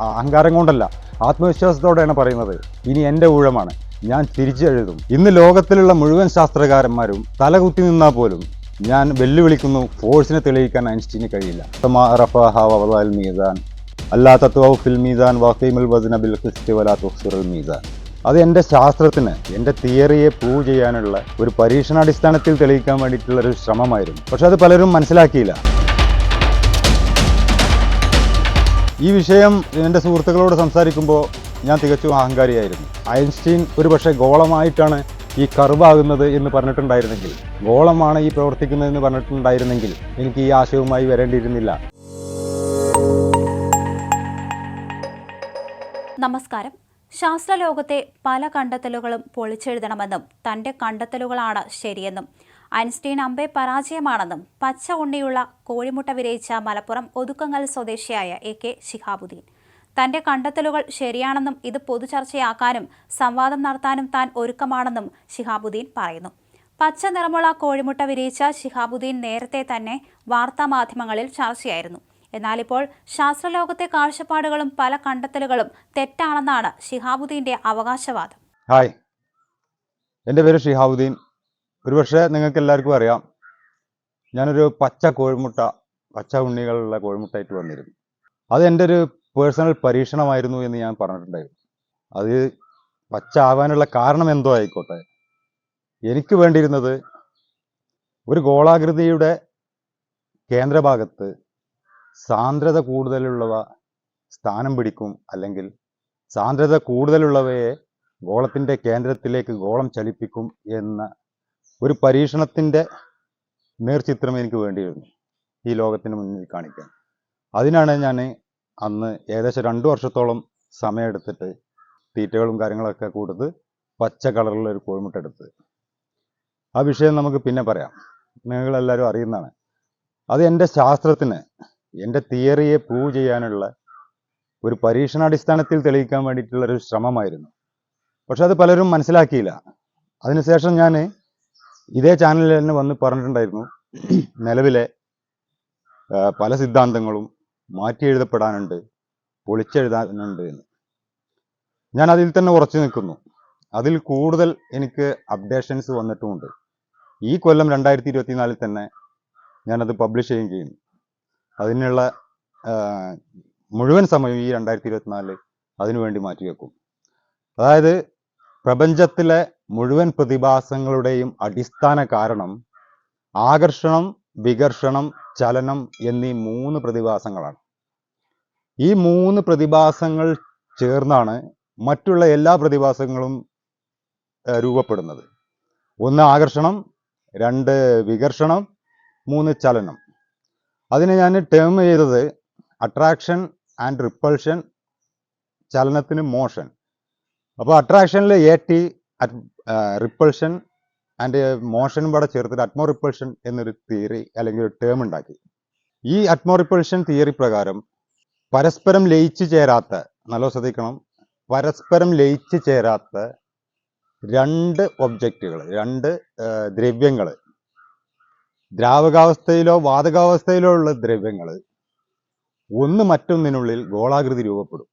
അഹങ്കാരം കൊണ്ടല്ല ആത്മവിശ്വാസത്തോടെയാണ് പറയുന്നത്. ഇനി എന്റെ ഊഴമാണ്. ഞാൻ തിരിച്ചെഴുതും ഇന്ന് ലോകത്തിലുള്ള മുഴുവൻ ശാസ്ത്രകാരന്മാരും തലകുത്തി നിന്നാൽ പോലും ഞാൻ വെല്ലുവിളിക്കുന്നു ഫോഴ്സിനെ തെളിയിക്കാൻ ഐൻസ്റ്റീന് കഴിയില്ല. മീസാൻ അല്ലാ തത്വ ഫിൽ മീസാൻ ബിൽ വലാ മീസാൻ. അത് എന്റെ ശാസ്ത്രത്തിന് എന്റെ തിയറിയെ പ്രൂവ് ചെയ്യാനുള്ള ഒരു പരീക്ഷണാടിസ്ഥാനത്തിൽ തെളിയിക്കാൻ വേണ്ടിയിട്ടുള്ള ഒരു ശ്രമമായിരുന്നു. പക്ഷെ അത് പലരും മനസ്സിലാക്കിയില്ല. ഈ വിഷയം എന്റെ സുഹൃത്തുക്കളോട് സംസാരിക്കുമ്പോൾ ഞാൻ തികച്ചും അഹങ്കാരിയായിരുന്നു. ഐൻസ്റ്റീൻ ഒരു പക്ഷേ ഗോളമായിട്ടാണ് ഈ കർവാകുന്നത് എന്ന് പറഞ്ഞിട്ടുണ്ടായിരുന്നെങ്കിൽ ഗോളമാണ് ഈ പ്രവർത്തിക്കുന്നതെന്ന് പറഞ്ഞിട്ടുണ്ടായിരുന്നെങ്കിൽ എനിക്ക് ഈ ആശയവുമായി വരേണ്ടിയിരുന്നില്ല. നമസ്കാരം. ശാസ്ത്രലോകത്തെ പല കണ്ടെത്തലുകളും പൊളിച്ചെഴുതണമെന്നും തന്റെ കണ്ടെത്തലുകളാണ് ശരിയെന്നും ഐൻസ്റ്റീൻ അമ്പെ പരാജയമാണെന്നും പച്ച ഉണ്ണിയുള്ള കോഴിമുട്ട വിരയിച്ച മലപ്പുറം ഒതുക്കങ്ങൽ സ്വദേശിയായ എ കെ ശിഹാബുദ്ദീൻ. തന്റെ കണ്ടെത്തലുകൾ ശരിയാണെന്നും ഇത് പൊതുചർച്ചയാക്കാനും സംവാദം നടത്താനും താൻ ഒരുക്കമാണെന്നും ശിഹാബുദ്ദീൻ പറയുന്നു. പച്ച നിറമുള്ള കോഴിമുട്ട വിരിയിച്ച ശിഹാബുദ്ദീൻ നേരത്തെ തന്നെ വാർത്താമാധ്യമങ്ങളിൽ ചർച്ചയായിരുന്നു. എന്നാൽ ഇപ്പോൾ ശാസ്ത്രലോകത്തെ കാഴ്ചപ്പാടുകളും പല കണ്ടെത്തലുകളും തെറ്റാണെന്നാണ് ശിഹാബുദ്ദീന്റെ അവകാശവാദം. ഹായ്. എന്റെ പേര് ഷിഹാബുദ്ദീൻ ഒരുപക്ഷെ നിങ്ങൾക്ക് എല്ലാവർക്കും അറിയാം. ഞാനൊരു പച്ച കോഴിമുട്ട പച്ച ഉണ്ണികളുള്ള കോഴിമുട്ടയായിട്ട് വന്നിരുന്നു. അത് എന്റെ ഒരു പേഴ്സണൽ പരീക്ഷണമായിരുന്നു എന്ന് ഞാൻ പറഞ്ഞിട്ടുണ്ടായിരുന്നു. അത് പച്ച ആവാനുള്ള കാരണം എന്തോ ആയിക്കോട്ടെ. എനിക്ക് വേണ്ടിയിരുന്നത് ഒരു ഗോളാകൃതിയുടെ കേന്ദ്രഭാഗത്ത് സാന്ദ്രത കൂടുതലുള്ളവ സ്ഥാനം പിടിക്കും അല്ലെങ്കിൽ സാന്ദ്രത കൂടുതലുള്ളവയെ ഗോളത്തിന്റെ കേന്ദ്രത്തിലേക്ക് ഗോളം ചലിപ്പിക്കും എന്ന ഒരു പരീക്ഷണത്തിന്റെ നേർചിത്രം എനിക്ക് വേണ്ടിയിരുന്നു ഈ ലോകത്തിന് മുന്നിൽ കാണിക്കാൻ. അതിനാണ് ഞാൻ അന്ന് ഏകദേശം രണ്ട് വർഷത്തോളം സമയമെടുത്തിട്ട് തീറ്റകളും കാര്യങ്ങളൊക്കെ കൊടുത്ത് പച്ച കളറുള്ള ഒരു കോഴിമുട്ട എടുത്തത് ആ വിഷയം നമുക്ക് പിന്നെ പറയാം. നിങ്ങളെല്ലാവരും അറിയുന്നതാണ്. അത് എന്റെ ശാസ്ത്രത്തിന് എന്റെ തിയറിയെ പ്രൂവ് ചെയ്യാനുള്ള ഒരു പരീക്ഷണാടിസ്ഥാനത്തിൽ തെളിയിക്കാൻ വേണ്ടിയിട്ടുള്ള ഒരു ശ്രമമായിരുന്നു. പക്ഷെ അത് പലരും മനസ്സിലാക്കിയില്ല. അതിനുശേഷം ഞാൻ ഇതേ ചാനലിൽ തന്നെ വന്ന് പറഞ്ഞിട്ടുണ്ടായിരുന്നു. നിലവിലെ പല സിദ്ധാന്തങ്ങളും മാറ്റി എഴുതപ്പെടാനുണ്ട് പൊളിച്ചെഴുതാനുണ്ട് എന്ന്. ഞാൻ അതിൽ തന്നെ ഉറച്ചു നിൽക്കുന്നു. അതിൽ കൂടുതൽ എനിക്ക് അപ്ഡേഷൻസ് വന്നിട്ടുമുണ്ട്. ഈ കൊല്ലം രണ്ടായിരത്തി ഇരുപത്തിനാലിൽ തന്നെ ഞാനത് പബ്ലിഷ് ചെയ്യുകയും ചെയ്യുന്നു. അതിനുള്ള മുഴുവൻ സമയം ഈ രണ്ടായിരത്തി ഇരുപത്തിനാലിൽ അതിനുവേണ്ടി മാറ്റിവെക്കും. അതായത് പ്രപഞ്ചത്തിലെ മുഴുവൻ പ്രതിഭാസങ്ങളുടെയും അടിസ്ഥാന കാരണം ആകർഷണം വികർഷണം ചലനം എന്നീ മൂന്ന് പ്രതിഭാസങ്ങളാണ്. ഈ മൂന്ന് പ്രതിഭാസങ്ങൾ ചേർന്നാണ് മറ്റുള്ള എല്ലാ പ്രതിഭാസങ്ങളും രൂപപ്പെടുന്നത്. ഒന്ന് ആകർഷണം രണ്ട് വികർഷണം മൂന്ന് ചലനം. അതിനെ ഞാൻ ടേം ചെയ്തത് അട്രാക്ഷൻ ആൻഡ് റിപ്പൾഷൻ ചലനത്തിന് മോഷൻ അപ്പോൾ അട്രാക്ഷനിൽ എ ടി റിപ്പൾഷൻ ആൻഡ് മോഷനും കൂടെ ചേർത്തിട്ട് അറ്റ്മോ റിപ്പൾഷൻ എന്നൊരു തിയറി അല്ലെങ്കിൽ ഒരു ടേം ഉണ്ടാക്കി. ഈ അറ്റ്മോ റിപ്പൾഷൻ തിയറി പ്രകാരം പരസ്പരം ലയിച്ചു ചേരാത്ത നല്ല ശ്രദ്ധിക്കണം. പരസ്പരം ലയിച്ചു ചേരാത്ത രണ്ട് ഒബ്ജക്റ്റുകൾ രണ്ട് ദ്രവ്യങ്ങൾ ദ്രാവകാവസ്ഥയിലോ വാതകാവസ്ഥയിലോ ഉള്ള ദ്രവ്യങ്ങൾ ഒന്ന് മറ്റൊന്നിനുള്ളിൽ ഗോളാകൃതി രൂപപ്പെടും.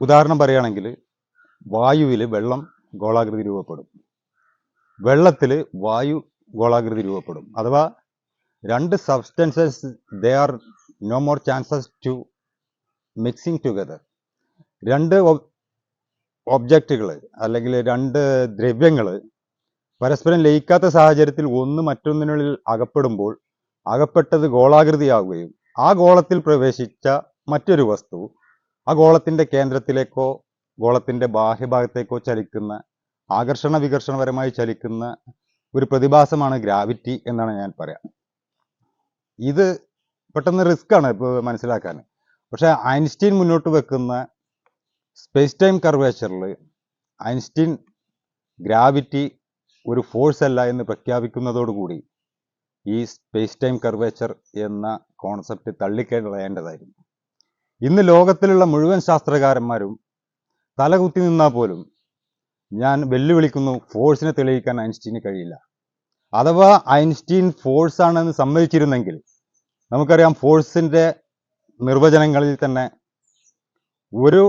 ഉദാഹരണം പറയുകയാണെങ്കിൽ വായുവിൽ വെള്ളം ഗോളാകൃതി രൂപപ്പെടും. വെള്ളത്തിൽ വായു ഗോളാകൃതി രൂപപ്പെടും. അഥവാ രണ്ട് substances they are no more chances to mixing together രണ്ട് ഒബ്ജക്റ്റുകൾ അല്ലെങ്കിൽ രണ്ട് ദ്രവ്യങ്ങൾ പരസ്പരം ലയിക്കാത്ത സാഹചര്യത്തിൽ ഒന്ന് മറ്റൊന്നിനുള്ളിൽ അകപ്പെടുമ്പോൾ അകപ്പെട്ടത് ഗോളാകൃതിയാവുകയും ആ ഗോളത്തിൽ പ്രവേശിച്ച മറ്റൊരു വസ്തു ആ ഗോളത്തിന്റെ കേന്ദ്രത്തിലേക്കോ ഗോളത്തിന്റെ ബാഹ്യഭാഗത്തേക്കോ ചലിക്കുന്ന ആകർഷണ വികർഷണപരമായി ചലിക്കുന്ന ഒരു പ്രതിഭാസമാണ് ഗ്രാവിറ്റി എന്നാണ് ഞാൻ പറയാം. ഇത് പെട്ടെന്ന് റിസ്ക് ആണ് ഇപ്പോൾ മനസ്സിലാക്കാൻ. പക്ഷെ ഐൻസ്റ്റീൻ മുന്നോട്ട് വെക്കുന്ന സ്പേസ് ടൈം കർവേച്ചറിൽ ഐൻസ്റ്റീൻ ഗ്രാവിറ്റി ഒരു ഫോഴ്സ് അല്ല എന്ന് പ്രഖ്യാപിക്കുന്നതോടുകൂടി ഈ സ്പേസ് ടൈം കർവേച്ചർ എന്ന കോൺസെപ്റ്റ് തള്ളിക്കളയേണ്ടതായിരുന്നു ഇന്ന് ലോകത്തിലുള്ള മുഴുവൻ ശാസ്ത്രകാരന്മാരും തലകുത്തി നിന്നാൽ പോലും ഞാൻ വെല്ലുവിളിക്കുന്നു ഫോഴ്സിനെ തെളിയിക്കാൻ ഐൻസ്റ്റീന് കഴിയില്ല. അഥവാ ഐൻസ്റ്റീൻ ഫോഴ്സ് ആണെന്ന് സമ്മതിച്ചിരുന്നെങ്കിൽ നമുക്കറിയാം ഫോഴ്സിന്റെ നിർവചനങ്ങളിൽ തന്നെ ഒരു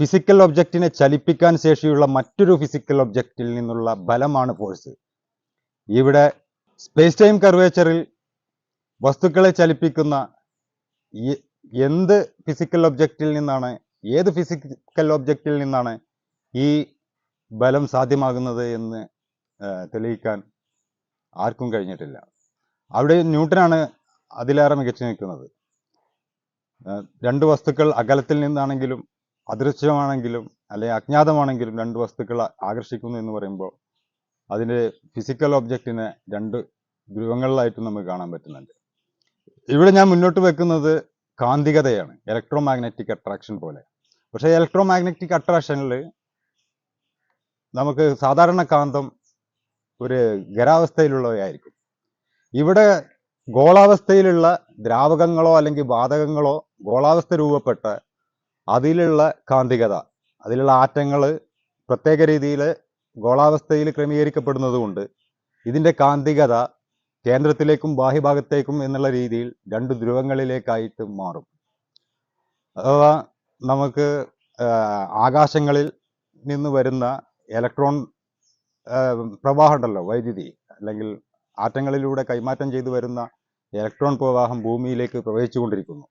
ഫിസിക്കൽ ഒബ്ജക്റ്റിനെ ചലിപ്പിക്കാൻ ശേഷിയുള്ള മറ്റൊരു ഫിസിക്കൽ ഒബ്ജക്റ്റിൽ നിന്നുള്ള ബലമാണ് ഫോഴ്സ്. ഇവിടെ സ്പേസ് ടൈം കർവേച്ചറിൽ വസ്തുക്കളെ ചലിപ്പിക്കുന്ന എന്ത് ഫിസിക്കൽ ഒബ്ജക്റ്റിൽ നിന്നാണ് ഏത് ഫിസിക്കൽ ഒബ്ജക്റ്റിൽ നിന്നാണ് ഈ ബലം സാധ്യമാകുന്നത് എന്ന് തെളിയിക്കാൻ ആർക്കും കഴിഞ്ഞിട്ടില്ല. അവിടെ ന്യൂട്ടനാണ് അതിലേറെ മികച്ചു നിൽക്കുന്നത്. രണ്ട് വസ്തുക്കൾ അകലത്തിൽ നിന്നാണെങ്കിലും അദൃശ്യമാണെങ്കിലും അല്ലെങ്കിൽ അജ്ഞാതമാണെങ്കിലും രണ്ട് വസ്തുക്കൾ ആകർഷിക്കുന്നു എന്ന് പറയുമ്പോൾ അതിന്റെ ഫിസിക്കൽ ഒബ്ജക്റ്റിനെ രണ്ട് ധ്രുവങ്ങളിലായിട്ടും നമുക്ക് കാണാൻ പറ്റുന്നുണ്ട്. ഇവിടെ ഞാൻ മുന്നോട്ട് വെക്കുന്നത് കാന്തികതയാണ്. ഇലക്ട്രോ മാഗ്നറ്റിക് അട്രാക്ഷൻ പോലെ. പക്ഷേ ഇലക്ട്രോ മാഗ്നറ്റിക് അട്രാക്ഷനിൽ നമുക്ക് സാധാരണ കാന്തം ഒരു ഖരാവസ്ഥയിലുള്ളവയായിരിക്കും ഇവിടെ ഗോളാവസ്ഥയിലുള്ള ദ്രാവകങ്ങളോ അല്ലെങ്കിൽ വാതകങ്ങളോ ഗോളാവസ്ഥ രൂപപ്പെട്ട അതിലുള്ള കാന്തികത അതിലുള്ള ആറ്റങ്ങൾ പ്രത്യേക രീതിയിൽ ഗോളാവസ്ഥയിൽ ക്രമീകരിക്കപ്പെടുന്നതുകൊണ്ട് ഇതിന്റെ കാന്തികത കേന്ദ്രത്തിലേക്കും ബാഹ്യഭാഗത്തേക്കും എന്നുള്ള രീതിയിൽ രണ്ട് ധ്രുവങ്ങളിലേക്കായിട്ട് മാറും. അഥവാ നമുക്ക് ആകാശങ്ങളിൽ നിന്ന് വരുന്ന ഇലക്ട്രോൺ ആ, പ്രവാഹം ഉണ്ടല്ലോ വൈദ്യുതി. അല്ലെങ്കിൽ ആറ്റങ്ങളിലൂടെ കൈമാറ്റം ചെയ്തു വരുന്ന ഇലക്ട്രോൺ പ്രവാഹം ഭൂമിയിലേക്ക് പ്രവഹിച്ചുകൊണ്ടിരിക്കുന്നു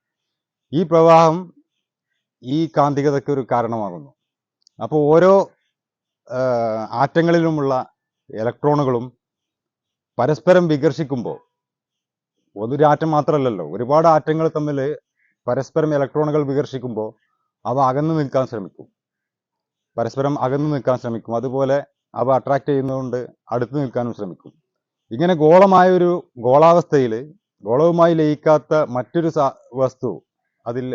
ഈ പ്രവാഹം ഈ കാന്തികതയ്ക്ക് ഒരു കാരണമാകുന്നു. അപ്പോൾ ഓരോ ആറ്റങ്ങളിലുമുള്ള ഇലക്ട്രോണുകളും പരസ്പരം വികർഷിക്കുമ്പോൾ ഒരു ആറ്റം മാത്രമല്ലല്ലോ ഒരുപാട് ആറ്റങ്ങൾ തമ്മിൽ പരസ്പരം ഇലക്ട്രോണുകൾ വികർഷിക്കുമ്പോൾ അവ അകന്നു നിൽക്കാൻ ശ്രമിക്കും. പരസ്പരം അകന്നു നിൽക്കാൻ ശ്രമിക്കും. അതുപോലെ അവ അട്രാക്ട് ചെയ്യുന്നതുകൊണ്ട് അടുത്ത് നിൽക്കാനും ശ്രമിക്കും. ഇങ്ങനെ ഗോളമായ ഒരു ഗോളാവസ്ഥയിൽ ഗോളവുമായി ലയിക്കാത്ത മറ്റൊരു വസ്തു അതിൽ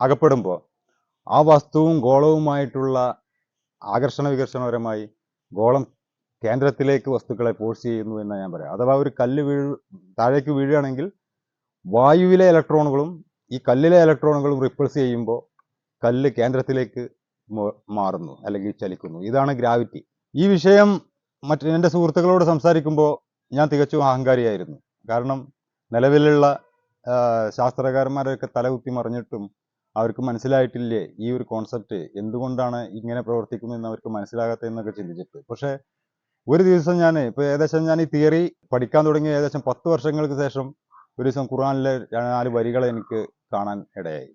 അകപ്പെടുമ്പോൾ ആ വസ്തുവും ഗോളവുമായിട്ടുള്ള ആകർഷണ വികർഷണപരമായി ഗോളം കേന്ദ്രത്തിലേക്ക് വസ്തുക്കളെ ഫോഴ്സ് ചെയ്യുന്നു എന്ന് ഞാൻ പറയാം. അഥവാ ഒരു കല്ല് വീഴ് താഴേക്ക് വീഴുകയാണെങ്കിൽ വായുവിലെ ഇലക്ട്രോണുകളും ഈ കല്ലിലെ ഇലക്ട്രോണുകളും റിപ്പൾസ് ചെയ്യുമ്പോൾ കല്ല് കേന്ദ്രത്തിലേക്ക് മാറുന്നു അല്ലെങ്കിൽ ചലിക്കുന്നു. ഇതാണ് ഗ്രാവിറ്റി ഈ വിഷയം മറ്റ് എന്റെ സുഹൃത്തുക്കളോട് സംസാരിക്കുമ്പോൾ ഞാൻ തികച്ചും അഹങ്കാരിയായിരുന്നു. കാരണം നിലവിലുള്ള ശാസ്ത്രകാരന്മാരൊക്കെ തലകുത്തി മറിഞ്ഞിട്ടും അവർക്ക് മനസ്സിലായിട്ടില്ലേ ഈ ഒരു കോൺസെപ്റ്റ് എന്തുകൊണ്ടാണ് ഇങ്ങനെ പ്രവർത്തിക്കുന്നതെന്ന് അവർക്ക് മനസ്സിലാകാത്തതെന്നൊക്കെ ചിന്തിച്ചിട്ട്. പക്ഷേ ഒരു ദിവസം ഞാൻ ഇപ്പോൾ ഏകദേശം ഞാൻ ഈ തിയറി പഠിക്കാൻ തുടങ്ങിയ ഏകദേശം പത്ത് വർഷങ്ങൾക്ക് ശേഷം ഒരു ദിവസം ഖുറാനിലെ നാല് വരികൾ എനിക്ക് കാണാൻ ഇടയായി.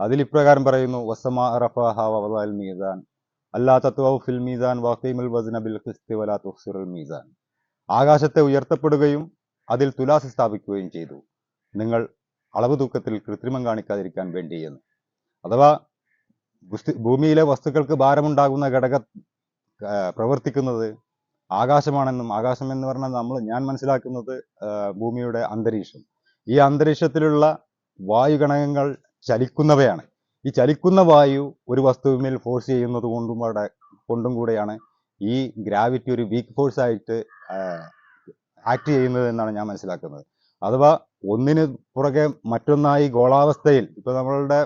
അതിൽ ഇപ്രകാരം പറയുന്നു വസമാ റഫാഹ വവദഅൽ മീസാൻ ഫിൽ മീസാൻ ബിൽ വലാ മീസാൻ. ആകാശത്തെ ഉയർത്തപ്പെടുകയും അതിൽ തുലാസ് സ്ഥാപിക്കുകയും ചെയ്തു. നിങ്ങൾ അളവ് തൂക്കത്തിൽ കൃത്രിമം കാണിക്കാതിരിക്കാൻ വേണ്ടി എന്ന്. അഥവാ ഭൂമിയിലെ വസ്തുക്കൾക്ക് ഭാരമുണ്ടാകുന്ന ഘടക പ്രവർത്തിക്കുന്നത് ആകാശമാണെന്നും ആകാശം എന്ന് പറഞ്ഞാൽ നമ്മൾ ഞാൻ മനസ്സിലാക്കുന്നത് ഭൂമിയുടെ അന്തരീക്ഷം. ഈ അന്തരീക്ഷത്തിലുള്ള വായുഗണകങ്ങൾ ചലിക്കുന്നവയാണ്. ഈ ചലിക്കുന്ന വായു ഒരു വസ്തുവിന്മേൽ ഫോഴ്സ് ചെയ്യുന്നത് കൊണ്ടും കൊണ്ടും കൂടെയാണ് ഈ ഗ്രാവിറ്റി ഒരു വീക്ക് ഫോഴ്സ് ആയിട്ട് ആക്ട് ചെയ്യുന്നത് എന്നാണ് ഞാൻ മനസ്സിലാക്കുന്നത്. അഥവാ ഒന്നിന് പുറകെ മറ്റൊന്നായി ഗോളാവസ്ഥയിൽ ഇപ്പൊ നമ്മളുടെ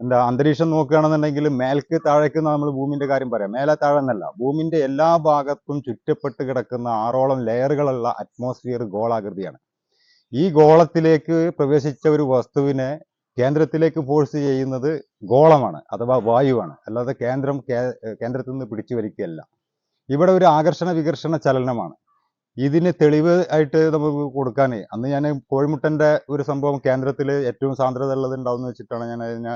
എന്താ അന്തരീക്ഷം നോക്കുകയാണെന്നുണ്ടെങ്കിൽ മേൽക്ക് താഴേക്ക് നമ്മൾ ഭൂമിന്റെ കാര്യം പറയാം. മേലെ താഴെ എന്നല്ല ഭൂമിന്റെ എല്ലാ ഭാഗത്തും ചുറ്റപ്പെട്ട് കിടക്കുന്ന ആറോളം ലെയറുകളുള്ള അറ്റ്മോസ്ഫിയർ ഗോളാകൃതിയാണ്. ഈ ഗോളത്തിലേക്ക് പ്രവേശിച്ച ഒരു വസ്തുവിനെ കേന്ദ്രത്തിലേക്ക് ഫോഴ്സ് ചെയ്യുന്നത് ഗോളമാണ് അഥവാ വായുവാണ്. അല്ലാതെ കേന്ദ്രം കേന്ദ്രത്തിൽ നിന്ന് പിടിച്ചു വലിക്കുകയല്ല. ഇവിടെ ഒരു ആകർഷണ വികർഷണ ചലനമാണ്. ഇതിന് തെളിവ് ആയിട്ട് നമുക്ക് കൊടുക്കാൻ അന്ന് ഞാൻ കോഴിമുട്ടന്റെ ഒരു സംഭവം കേന്ദ്രത്തിൽ ഏറ്റവും സാന്ദ്രത ഉള്ളത് ഉണ്ടാവും എന്ന് വെച്ചിട്ടാണ് ഞാൻ അതിനെ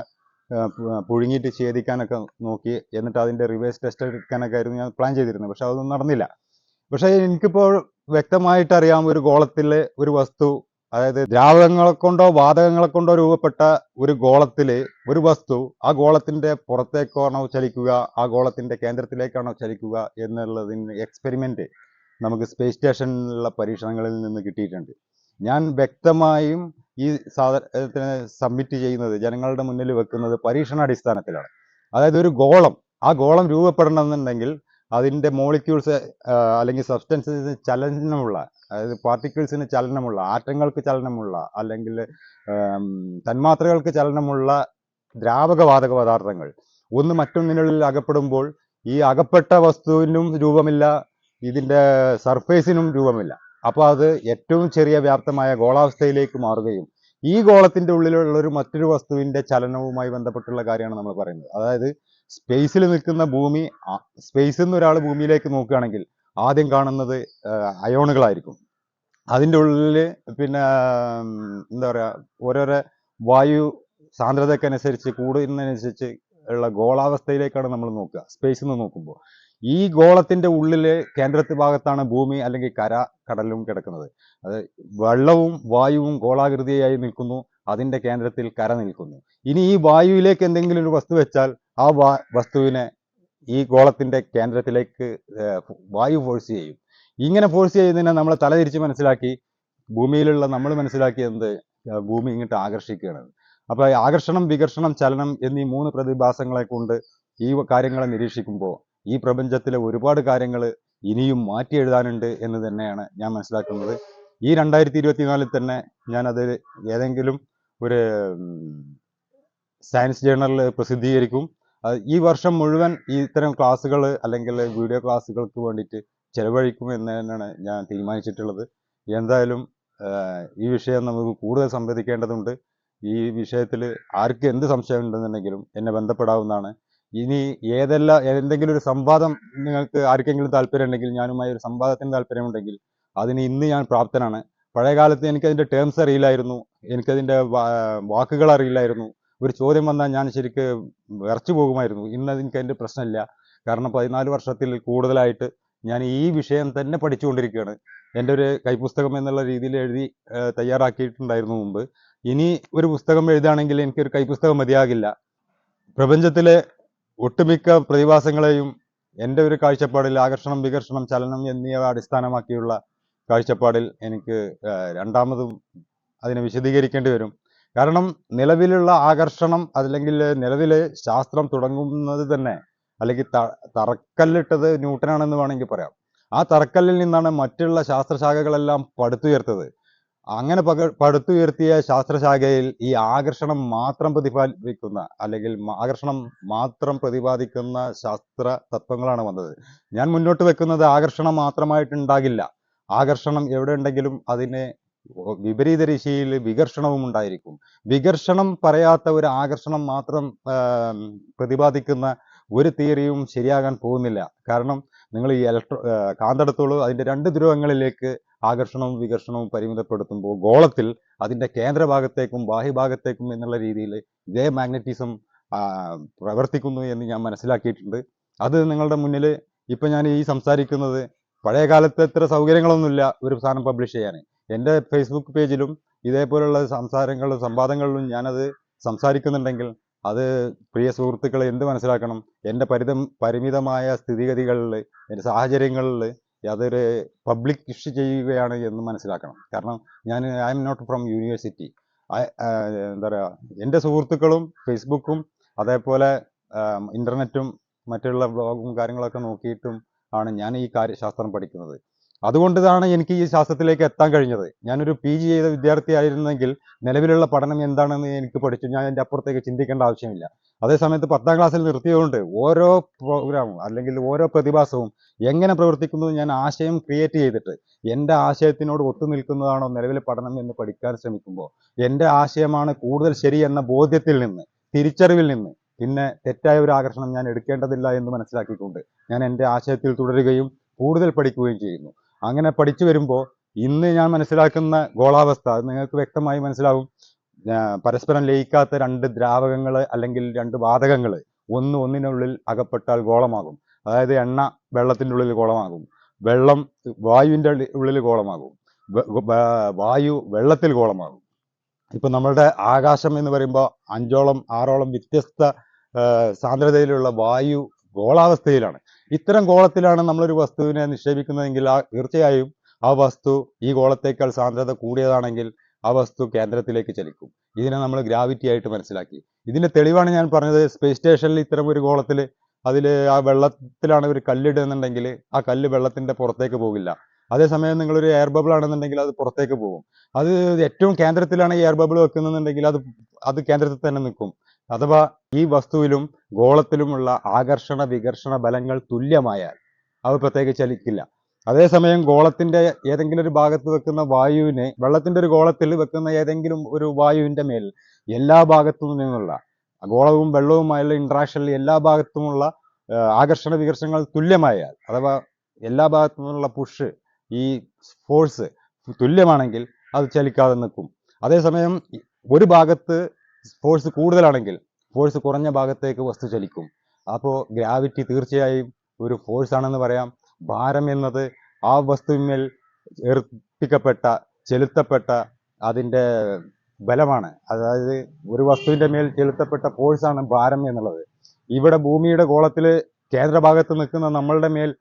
പുഴുങ്ങിയിട്ട് ഛേദിക്കാനൊക്കെ നോക്കി എന്നിട്ട് അതിന്റെ റിവേഴ്സ് ടെസ്റ്റ് എടുക്കാനൊക്കെ ആയിരുന്നു ഞാൻ പ്ലാൻ ചെയ്തിരുന്നത്. പക്ഷെ അതൊന്നും നടന്നില്ല. പക്ഷെ എനിക്കിപ്പോൾ വ്യക്തമായിട്ട് അറിയാം ഒരു ഗോളത്തിലെ ഒരു വസ്തു അതായത് ദ്രാവകങ്ങളെ കൊണ്ടോ വാതകങ്ങളെ കൊണ്ടോ രൂപപ്പെട്ട ഒരു ഗോളത്തിൽ ഒരു വസ്തു ആ ഗോളത്തിന്റെ പുറത്തേക്കാണോ ചലിക്കുക ആ ഗോളത്തിന്റെ കേന്ദ്രത്തിലേക്കാണോ ചലിക്കുക എന്നുള്ളതിന് എക്സ്പെരിമെന്റ് നമുക്ക് സ്പേസ് സ്റ്റേഷനിലുള്ള പരീക്ഷണങ്ങളിൽ നിന്ന് കിട്ടിയിട്ടുണ്ട്. ഞാൻ വ്യക്തമായും ഈ സാധനത്തിന് സബ്മിറ്റ് ചെയ്യുന്നത് ജനങ്ങളുടെ മുന്നിൽ വെക്കുന്നത് പരീക്ഷണാടിസ്ഥാനത്തിലാണ്. അതായത് ഒരു ഗോളം ആ ഗോളം രൂപപ്പെടണമെന്നുണ്ടെങ്കിൽ അതിന്റെ മോളിക്യൂൾസ് അല്ലെങ്കിൽ സബ്സ്റ്റൻസിന് ചലനമുള്ള അതായത് പാർട്ടിക്കിൾസിന് ചലനമുള്ള ആറ്റങ്ങൾക്ക് ചലനമുള്ള അല്ലെങ്കിൽ തന്മാത്രകൾക്ക് ചലനമുള്ള ദ്രാവകവാതക പദാർത്ഥങ്ങൾ. ഒന്ന് മറ്റൊന്നിനുള്ളിൽ അകപ്പെടുമ്പോൾ ഈ അകപ്പെട്ട വസ്തുവിനും രൂപമില്ല ഇതിന്റെ സർഫേസിനും രൂപമില്ല. അപ്പോൾ അത് ഏറ്റവും ചെറിയ വ്യാപ്തമായ ഗോളാവസ്ഥയിലേക്ക് മാറുകയും ഈ ഗോളത്തിന്റെ ഉള്ളിലുള്ള ഒരു മറ്റൊരു വസ്തുവിന്റെ ചലനവുമായി ബന്ധപ്പെട്ടുള്ള കാര്യമാണ് നമ്മൾ പറയുന്നത്. അതായത് സ്പേസിൽ നിൽക്കുന്ന ഭൂമി സ്പേസിൽ നിന്ന് ഒരാൾ ഭൂമിയിലേക്ക് നോക്കുകയാണെങ്കിൽ ആദ്യം കാണുന്നത് അയോണുകളായിരിക്കും. അതിന്റെ ഉള്ളിൽ പിന്നെ എന്താ പറയുക ഓരോരോ വായു സാന്ദ്രതക്കനുസരിച്ച് കൂടുന്നതിനനുസരിച്ച് ഉള്ള ഗോളാവസ്ഥയിലേക്കാണ് നമ്മൾ നോക്കുക സ്പേസിൽ നിന്ന് നോക്കുമ്പോൾ. ഈ ഗോളത്തിന്റെ ഉള്ളിലെ കേന്ദ്രത്തിൽ ഭാഗത്താണ് ഭൂമി അല്ലെങ്കിൽ കര കടലും കിടക്കുന്നത്. അത് വെള്ളവും വായുവും ഗോളാകൃതിയായി നിൽക്കുന്നു അതിന്റെ കേന്ദ്രത്തിൽ കര നിൽക്കുന്നു. ഇനി ഈ വായുവിലേക്ക് എന്തെങ്കിലും ഒരു വസ്തു വെച്ചാൽ ആ വസ്തുവിനെ ഈ ഗോളത്തിന്റെ കേന്ദ്രത്തിലേക്ക് വായു ഫോഴ്സ് ചെയ്യും. ഇങ്ങനെ ഫോഴ്സ് ചെയ്യുന്നതിനെ നമ്മൾ തലതിരിച്ച് മനസ്സിലാക്കി ഭൂമിയിലുള്ള നമ്മൾ മനസ്സിലാക്കിയത് ഭൂമി ഇങ്ങോട്ട് ആകർഷിക്കുകയാണ്. അപ്പോൾ ആകർഷണം വികർഷണം ചലനം എന്നീ മൂന്ന് പ്രതിഭാസങ്ങളെ കൊണ്ട് ഈ കാര്യങ്ങളെ നിരീക്ഷിക്കുമ്പോൾ ഈ പ്രപഞ്ചത്തിലെ ഒരുപാട് കാര്യങ്ങൾ ഇനിയും മാറ്റി എഴുതാനുണ്ട് എന്ന് തന്നെയാണ് ഞാൻ മനസ്സിലാക്കുന്നത്. ഈ രണ്ടായിരത്തി ഇരുപത്തിനാലിൽ തന്നെ ഞാനത് ഏതെങ്കിലും ഒരു സയൻസ് ജേണലിൽ പ്രസിദ്ധീകരിക്കും. ഈ വർഷം മുഴുവൻ ഇത്തരം ക്ലാസ്സുകൾ അല്ലെങ്കിൽ വീഡിയോ ക്ലാസ്സുകൾക്ക് വേണ്ടിയിട്ട് ചെലവഴിക്കും എന്ന് തന്നെയാണ് ഞാൻ തീരുമാനിച്ചിട്ടുള്ളത്. എന്തായാലും ഈ വിഷയം നമുക്ക് കൂടുതൽ സംവദിക്കേണ്ടതുണ്ട്. ഈ വിഷയത്തിൽ ആർക്ക് എന്ത് സംശയം ഉണ്ടെന്നുണ്ടെങ്കിലും എന്നെ ബന്ധപ്പെടാവുന്നതാണ്. ഇനി ഏതെല്ലാം എന്തെങ്കിലും ഒരു സംവാദം നിങ്ങൾക്ക് ആർക്കെങ്കിലും താല്പര്യം ഉണ്ടെങ്കിൽ ഞാനുമായി ഒരു സംവാദത്തിന് താല്പര്യമുണ്ടെങ്കിൽ അതിന് ഇന്ന് ഞാൻ പ്രാപ്തനാണ്. പഴയ കാലത്ത് എനിക്കതിന്റെ ടേംസ് അറിയില്ലായിരുന്നു. എനിക്കതിന്റെ വാക്കുകൾ അറിയില്ലായിരുന്നു. ഒരു ചോദ്യം വന്നാൽ ഞാൻ ശരിക്ക് വിറച്ചു പോകുമായിരുന്നു. ഇന്ന് എനിക്ക് അതിന്റെ പ്രശ്നമില്ല. കാരണം പതിനാല് വർഷത്തിൽ കൂടുതലായിട്ട് ഞാൻ ഈ വിഷയം തന്നെ പഠിച്ചുകൊണ്ടിരിക്കുകയാണ്. എന്റെ ഒരു കൈപുസ്തകം എന്നുള്ള രീതിയിൽ എഴുതി തയ്യാറാക്കിയിട്ടുണ്ടായിരുന്നു മുമ്പ്. ഇനി ഒരു പുസ്തകം എഴുതുകയാണെങ്കിൽ എനിക്കൊരു കൈപുസ്തകം മതിയാകില്ല. പ്രപഞ്ചത്തിലെ ഒട്ടുമിക്ക പ്രതിഭാസങ്ങളെയും എന്റെ ഒരു കാഴ്ചപ്പാടിൽ ആകർഷണം വികർഷണം ചലനം എന്നിവ അടിസ്ഥാനമാക്കിയുള്ള കാഴ്ചപ്പാടിൽ എനിക്ക് രണ്ടാമതും അതിനെ വിശദീകരിക്കേണ്ടി വരും. കാരണം നിലവിലുള്ള ആകർഷണം അല്ലെങ്കിൽ നിലവിലെ ശാസ്ത്രം തുടങ്ങുന്നത് തന്നെ അല്ലെങ്കിൽ തറക്കല്ലിട്ടത് ന്യൂട്ടനാണെന്ന് വേണമെങ്കിൽ പറയാം. ആ തറക്കല്ലിൽ നിന്നാണ് മറ്റുള്ള ശാസ്ത്രശാഖകളെല്ലാം പടുത്തുയർത്തത്. അങ്ങനെ പക പടുത്തുയർത്തിയ ശാസ്ത്രശാഖയിൽ ഈ ആകർഷണം മാത്രം പ്രതിപാദിക്കുന്ന അല്ലെങ്കിൽ ആകർഷണം മാത്രം പ്രതിപാദിക്കുന്ന ശാസ്ത്ര തത്വങ്ങളാണ് വന്നത്. ഞാൻ മുന്നോട്ട് വെക്കുന്നത് ആകർഷണം മാത്രമായിട്ടുണ്ടാകില്ല. ആകർഷണം എവിടെ ഉണ്ടെങ്കിലും അതിന് വിപരീത ദിശയിൽ വികർഷണവും ഉണ്ടായിരിക്കും. വികർഷണം പറയാത്ത ഒരു ആകർഷണം മാത്രം പ്രതിപാദിക്കുന്ന ഒരു തിയറിയും ശരിയാകാൻ പോകുന്നില്ല. കാരണം നിങ്ങൾ ഈ ഇലക്ട്രോ കാന്തെടുത്തോളൂ അതിന്റെ രണ്ട് ധ്രുവങ്ങളിലേക്ക് ആകർഷണവും വികർഷണവും പരിമിതപ്പെടുത്തുമ്പോൾ ഗോളത്തിൽ അതിന്റെ കേന്ദ്രഭാഗത്തേക്കും ബാഹ്യഭാഗത്തേക്കും എന്നുള്ള രീതിയിൽ ഇതേ മാഗ്നറ്റിസം പ്രവർത്തിക്കുന്നു എന്ന് ഞാൻ മനസ്സിലാക്കിയിട്ടുണ്ട്. അത് നിങ്ങളുടെ മുന്നിൽ ഇപ്പം ഞാൻ ഈ സംസാരിക്കുന്നത് പഴയ കാലത്ത് എത്ര സൗകര്യങ്ങളൊന്നുമില്ല ഒരു സാധനം പബ്ലിഷ് ചെയ്യാൻ. എന്റെ ഫേസ്ബുക്ക് പേജിലും ഇതേപോലുള്ള സംസാരങ്ങളിലും സംവാദങ്ങളിലും ഞാനത് സംസാരിക്കുന്നുണ്ടെങ്കിൽ അത് പ്രിയ സുഹൃത്തുക്കൾ എന്ത് മനസ്സിലാക്കണം? എന്റെ പരിതം പരിമിതമായ സ്ഥിതിഗതികളിൽ എന്റെ സാഹചര്യങ്ങളിൽ അതൊരു പബ്ലിഷ് ചെയ്യുകയാണ് എന്ന് മനസ്സിലാക്കണം. കാരണം ഞാൻ I'm not from university എന്താ പറയുക എന്റെ സുഹൃത്തുക്കളും ഫേസ്ബുക്കും അതേപോലെ ഇന്റർനെറ്റും മറ്റുള്ള ബ്ലോഗും കാര്യങ്ങളൊക്കെ നോക്കിയിട്ടും ആണ് ഞാൻ ഈ കാര്യശാസ്ത്രം പഠിക്കുന്നത്. അതുകൊണ്ടാണ് എനിക്ക് ഈ ശാസ്ത്രത്തിലേക്ക് എത്താൻ കഴിഞ്ഞത്. ഞാനൊരു പി ജി ചെയ്ത വിദ്യാർത്ഥി ആയിരുന്നെങ്കിൽ നിലവിലുള്ള പഠനം എന്താണെന്ന് എനിക്ക് പഠിച്ചു. ഞാൻ എന്റെ അപ്പുറത്തേക്ക് ചിന്തിക്കേണ്ട ആവശ്യമില്ല. അതേസമയത്ത് പത്താം ക്ലാസ്സിൽ നിർത്തിയതുകൊണ്ട് ഓരോ പ്രോഗ്രാമും അല്ലെങ്കിൽ ഓരോ പ്രതിഭാസവും എങ്ങനെ പ്രവർത്തിക്കുന്നു ഞാൻ ആശയം ക്രിയേറ്റ് ചെയ്തിട്ട് എന്റെ ആശയത്തിനോട് ഒത്തു നിൽക്കുന്നതാണോ നിലവിലെ പഠനം എന്ന് പഠിക്കാൻ ശ്രമിക്കുമ്പോൾ എന്റെ ആശയമാണ് കൂടുതൽ ശരി എന്ന ബോധ്യത്തിൽ നിന്ന് തിരിച്ചറിവിൽ നിന്ന് പിന്നെ തെറ്റായ ഒരു ആകർഷണം ഞാൻ എടുക്കേണ്ടതില്ല എന്ന് മനസ്സിലാക്കിക്കൊണ്ട് ഞാൻ എന്റെ ആശയത്തിൽ തുടരുകയും കൂടുതൽ പഠിക്കുകയും ചെയ്യുന്നു. അങ്ങനെ പഠിച്ചു വരുമ്പോൾ ഇന്ന് ഞാൻ മനസ്സിലാക്കുന്ന ഗോളാവസ്ഥ അത് നിങ്ങൾക്ക് വ്യക്തമായി മനസ്സിലാവും. പരസ്പരം ലയിക്കാത്ത രണ്ട് ദ്രാവകങ്ങൾ അല്ലെങ്കിൽ രണ്ട് വാതകങ്ങൾ ഒന്ന് ഒന്നിനുള്ളിൽ അകപ്പെട്ടാൽ ഗോളമാകും. അതായത് എണ്ണ വെള്ളത്തിന്റെ ഉള്ളിൽ ഗോളമാകും. വെള്ളം വായുവിന്റെ ഉള്ളിൽ ഗോളമാകും. വായു വെള്ളത്തിൽ ഗോളമാകും. ഇപ്പം നമ്മളുടെ ആകാശം എന്ന് പറയുമ്പോൾ അഞ്ചോളം ആറോളം വ്യത്യസ്ത സാന്ദ്രതയിലുള്ള വായു ഗോളാവസ്ഥയിലാണ്. ഇത്തരം ഗോളത്തിലാണ് നമ്മളൊരു വസ്തുവിനെ നിക്ഷേപിക്കുന്നതെങ്കിൽ ആ തീർച്ചയായും ആ വസ്തു ഈ ഗോളത്തേക്കാൾ സാന്ദ്രത കൂടിയതാണെങ്കിൽ ആ വസ്തു കേന്ദ്രത്തിലേക്ക് ചലിക്കും. ഇതിനെ നമ്മൾ ഗ്രാവിറ്റി ആയിട്ട് മനസ്സിലാക്കി. ഇതിന്റെ തെളിവാണ് ഞാൻ പറഞ്ഞത്. സ്പേസ് സ്റ്റേഷനിൽ ഇത്തരം ഒരു ഗോളത്തിൽ അതിൽ ആ വെള്ളത്തിലാണ് ഒരു കല്ലിടുന്നുണ്ടെങ്കിൽ ആ കല്ല് വെള്ളത്തിന്റെ പുറത്തേക്ക് പോകില്ല. അതേസമയം നിങ്ങളൊരു എയർ ബബിൾ ആണെന്നുണ്ടെങ്കിൽ അത് പുറത്തേക്ക് പോകും. അത് ഏറ്റവും കേന്ദ്രത്തിലാണ് എയർ ബബിൾ വെക്കുന്നുണ്ടെങ്കിൽ അത് അത് കേന്ദ്രത്തിൽ തന്നെ നിൽക്കും. അഥവാ ഈ വസ്തുവിലും ഗോളത്തിലുമുള്ള ആകർഷണ വികർഷണ ബലങ്ങൾ തുല്യമായാൽ അത് പ്രത്യേകിച്ച് ചലിക്കില്ല അതേസമയം ഗോളത്തിന്റെ ഏതെങ്കിലും ഒരു ഭാഗത്ത് വെക്കുന്ന വായുവിനെ വെള്ളത്തിന്റെ ഒരു ഗോളത്തിൽ വെക്കുന്ന ഏതെങ്കിലും ഒരു വായുവിന്റെ മേൽ എല്ലാ ഭാഗത്തു നിന്നുള്ള ഗോളവും വെള്ളവുമായുള്ള ഇന്ററാക്ഷനിൽ എല്ലാ ഭാഗത്തുമുള്ള ആകർഷണ വികർഷണങ്ങൾ തുല്യമായാൽ അഥവാ എല്ലാ ഭാഗത്തു നിന്നുള്ള പുഷ് ഈ ഫോഴ്സ് തുല്യമാണെങ്കിൽ അത് ചലിക്കാതെ നിൽക്കും. അതേസമയം ഒരു ഭാഗത്ത് ഫോഴ്സ് കൂടുതലാണെങ്കിൽ ഫോഴ്സ് കുറഞ്ഞ ഭാഗത്തേക്ക് വസ്തു ചലിക്കും. അപ്പോൾ ഗ്രാവിറ്റി തീർച്ചയായും ഒരു ഫോഴ്സ് ആണെന്ന് പറയാം. ഭാരം എന്നത് ആ വസ്തുവിന്മേൽ ഏർപ്പിക്കപ്പെട്ട ചെലുത്തപ്പെട്ട അതിന്റെ ബലമാണ്. അതായത് ഒരു വസ്തുവിന്റെ മേൽ ചെലുത്തപ്പെട്ട ഫോഴ്സാണ് ഭാരം എന്നുള്ളത്. ഇവിടെ ഭൂമിയുടെ ഗോളത്തിൽ കേന്ദ്രഭാഗത്ത് നിൽക്കുന്ന നമ്മളുടെ മേൽ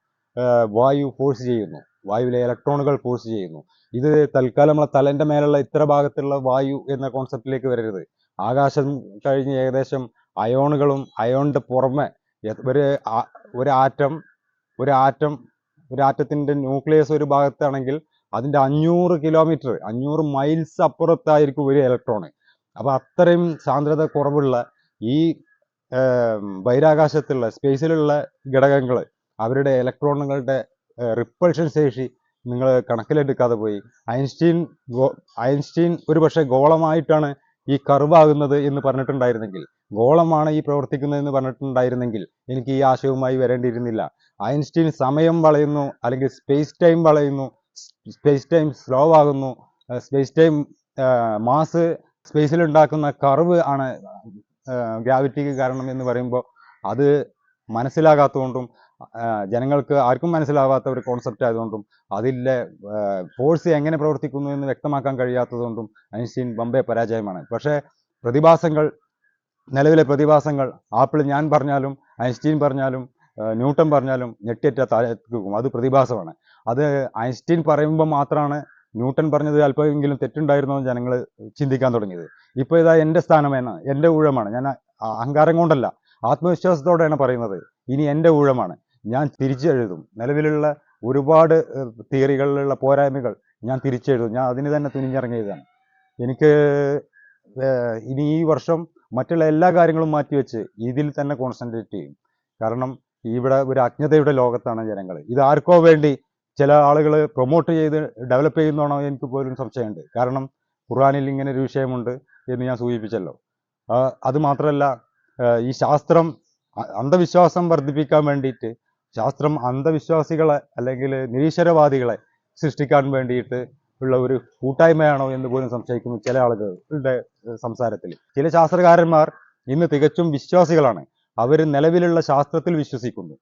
വായു ഫോഴ്സ് ചെയ്യുന്നു. വായുവിലെ ഇലക്ട്രോണുകൾ ഫോഴ്സ് ചെയ്യുന്നു. ഇത് തൽക്കാലം നമ്മളെ തലന്റെ മേലുള്ള ഇത്ര ഭാഗത്തുള്ള വായു എന്ന കോൺസെപ്റ്റിലേക്ക് വരരുത്. ആകാശം കഴിഞ്ഞ് ഏകദേശം അയോണുകളും അയോണിന്റെ പുറമെ ഒരു ഒരു ആറ്റം ഒരു ആറ്റം ഒരു ആറ്റത്തിന്റെ ന്യൂക്ലിയസ് ഒരു ഭാഗത്താണെങ്കിൽ അതിന്റെ അഞ്ഞൂറ് കിലോമീറ്റർ അഞ്ഞൂറ് മൈൽസ് അപ്പുറത്തായിരിക്കും ഒരു ഇലക്ട്രോൺ അപ്പോൾ അത്രയും സാന്ദ്രത കുറവുള്ള ഈ ബഹിരാകാശത്തുള്ള സ്പേസിലുള്ള ഘടകങ്ങൾ അവരുടെ ഇലക്ട്രോണുകളുടെ റിപ്പൾഷൻ ശേഷി നിങ്ങൾ കണക്കിലെടുക്കാതെ പോയി. ഐൻസ്റ്റീൻ ഐൻസ്റ്റീൻ ഒരു പക്ഷേ ഗോളമായിട്ടാണ് ഈ കർവാകുന്നത് എന്ന് പറഞ്ഞിട്ടുണ്ടായിരുന്നെങ്കിൽ ഗോളമാണ് ഈ പ്രവർത്തിക്കുന്നത് എന്ന് പറഞ്ഞിട്ടുണ്ടായിരുന്നെങ്കിൽ എനിക്ക് ഈ ആശയവുമായി വരേണ്ടിയിരുന്നില്ല. ഐൻസ്റ്റീൻ സമയം വളയുന്നു അല്ലെങ്കിൽ സ്പേസ് ടൈം വളയുന്നു സ്പേസ് ടൈം സ്ലോ ആകുന്നു സ്പേസ് ടൈം മാസ് സ്പേസിൽ ഉണ്ടാക്കുന്ന കർവ് ആണ് ഗ്രാവിറ്റിക്ക് കാരണം എന്ന് പറയുമ്പോൾ അത് മനസ്സിലാകാത്തതുകൊണ്ടും ജനങ്ങൾക്ക് ആർക്കും മനസ്സിലാവാത്ത ഒരു കോൺസെപ്റ്റ് ആയതുകൊണ്ടും അതിലെ ഫോഴ്സ് എങ്ങനെ പ്രവർത്തിക്കുന്നു എന്ന് വ്യക്തമാക്കാൻ കഴിയാത്തതുകൊണ്ടും ഐൻസ്റ്റീൻ ബംബെ പരാജയമാണ്. പക്ഷേ പ്രതിഭാസങ്ങൾ നിലവിലെ പ്രതിഭാസങ്ങൾ ആപ്പിൾ ഞാൻ പറഞ്ഞാലും ഐൻസ്റ്റീൻ പറഞ്ഞാലും ന്യൂട്ടൺ പറഞ്ഞാലും ഞെട്ടിയറ്റ താഴേക്കും അത് പ്രതിഭാസമാണ്. അത് ഐൻസ്റ്റീൻ പറയുമ്പോൾ മാത്രമാണ് ന്യൂട്ടൺ പറഞ്ഞത് അല്പമെങ്കിലും തെറ്റുണ്ടായിരുന്നോ എന്ന് ജനങ്ങൾ ചിന്തിക്കാൻ തുടങ്ങിയത്. ഇപ്പോൾ ഇതാ എന്റെ സ്ഥാനമാണ് എന്റെ ഊഴമാണ്. ഞാൻ അഹങ്കാരം കൊണ്ടല്ല ആത്മവിശ്വാസത്തോടെയാണ് പറയുന്നത്. ഇനി എന്റെ ഊഴമാണ്. ഞാൻ തിരിച്ചെഴുതും. നിലവിലുള്ള ഒരുപാട് തിയറികളിലുള്ള പോരായ്മകൾ ഞാൻ തിരിച്ചെഴുതും. ഞാൻ അതിന് തന്നെ തുനിഞ്ഞിറങ്ങിയതാണ്. എനിക്ക് ഇനി ഈ വർഷം മറ്റുള്ള എല്ലാ കാര്യങ്ങളും മാറ്റിവെച്ച് ഇതിൽ തന്നെ കോൺസെൻട്രേറ്റ് ചെയ്യും. കാരണം ഇവിടെ ഒരു അജ്ഞതയുടെ ലോകത്താണ് ജനങ്ങൾ ഇത് ആർക്കോ വേണ്ടി ചില ആളുകൾ പ്രൊമോട്ട് ചെയ്ത് ഡെവലപ്പ് ചെയ്യുന്നതാണോ എനിക്ക് പോലും സംശയമുണ്ട്. കാരണം ഖുറാനിൽ ഇങ്ങനെ ഒരു വിഷയമുണ്ട് എന്ന് ഞാൻ സൂചിപ്പിച്ചല്ലോ. അത് മാത്രമല്ല ഈ ശാസ്ത്രം അന്ധവിശ്വാസം വർദ്ധിപ്പിക്കാൻ വേണ്ടിയിട്ട് ശാസ്ത്രം അന്ധവിശ്വാസികളെ അല്ലെങ്കിൽ നിരീശ്വരവാദികളെ സൃഷ്ടിക്കാൻ വേണ്ടിയിട്ട് ഉള്ള ഒരു കൂട്ടായ്മയാണോ എന്ന് പോലും സംശയിക്കുന്നു ചില ആളുകളുടെ സംസാരത്തിൽ. ചില ശാസ്ത്രകാരന്മാർ ഇന്ന് തികച്ചും വിശ്വാസികളാണ്. അവർ നിലവിലുള്ള ശാസ്ത്രത്തിൽ വിശ്വസിക്കുന്നു.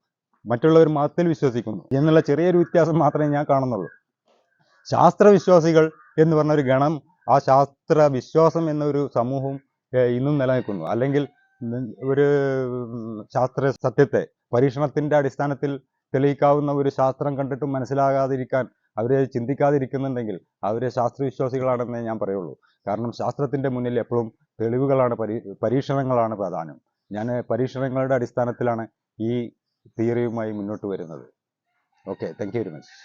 മറ്റുള്ളവർ മതത്തിൽ വിശ്വസിക്കുന്നു. എന്നുള്ള ചെറിയൊരു വ്യത്യാസം മാത്രമേ ഞാൻ കാണുന്നുള്ളൂ. ശാസ്ത്രവിശ്വാസികൾ എന്ന് പറഞ്ഞ ഒരു ഗണം ആ ശാസ്ത്ര വിശ്വാസം എന്നൊരു സമൂഹം ഇന്നും നിലനിൽക്കുന്നു. അല്ലെങ്കിൽ ഒരു ശാസ്ത്ര സത്യത്തെ പരീക്ഷണത്തിന്റെ അടിസ്ഥാനത്തിൽ തെളിയിക്കാവുന്ന ഒരു ശാസ്ത്രം കണ്ടിട്ടും മനസ്സിലാകാതിരിക്കാൻ അവരെ ചിന്തിക്കാതിരിക്കുന്നുണ്ടെങ്കിൽ അവരെ ശാസ്ത്രവിശ്വാസികളാണെന്നേ ഞാൻ പറയുള്ളൂ. കാരണം ശാസ്ത്രത്തിന്റെ മുന്നിൽ എപ്പോഴും തെളിവുകളാണ് പരീ പരീക്ഷണങ്ങളാണ് പ്രധാനം. ഞാൻ പരീക്ഷണങ്ങളുടെ അടിസ്ഥാനത്തിലാണ് ഈ തിയറിയുമായി മുന്നോട്ട് വരുന്നത്. Okay thank you very much